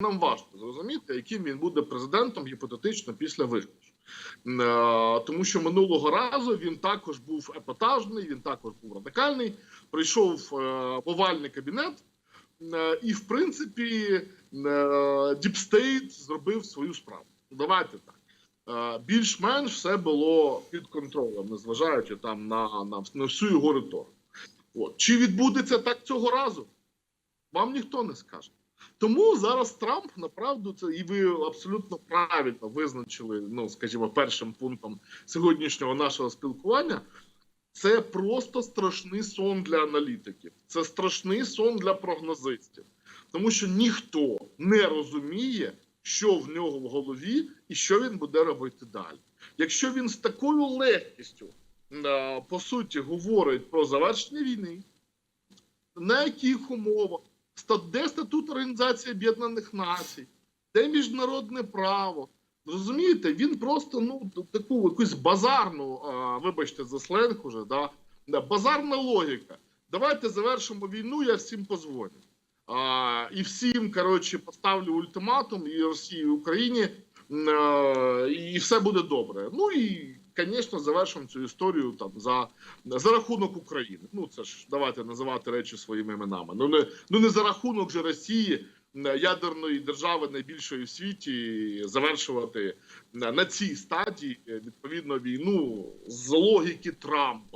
нам важко зрозуміти, яким він буде президентом гіпотетично після виграшу. Е, Тому що минулого разу він також був епатажний, він також був радикальний. Прийшов е, овальний кабінет, е, і в принципі Діпстейт зробив свою справу. Давайте так. Більш-менш все було під контролем, незважаючи там на, на, на всю його риторику. От. Чи відбудеться так цього разу? Вам ніхто не скаже. Тому зараз Трамп направду це і ви абсолютно правильно визначили, ну скажімо, першим пунктом сьогоднішнього нашого спілкування. Це просто страшний сон для аналітиків, це страшний сон для прогнозистів, тому що ніхто не розуміє, що в нього в голові і що він буде робити далі. Якщо він з такою легкістю по суті говорить про завершення війни, на яких умовах, де статут Організації Об'єднаних Націй, де міжнародне право. Розумієте, він просто ну таку якусь базарну, вибачте, за сленг уже, да, базарна логіка. Давайте завершимо війну, я всім позвоню. А, і всім, коротше, поставлю ультиматум і Росії, і Україні, і все буде добре. Ну і, звісно, завершимо цю історію там за, за рахунок України. Ну це ж давайте називати речі своїми іменами. Ну не ну не за рахунок же Росії, ядерної держави найбільшої в світі, завершувати на, на цій стадії е, відповідно війну з логіки Трампа.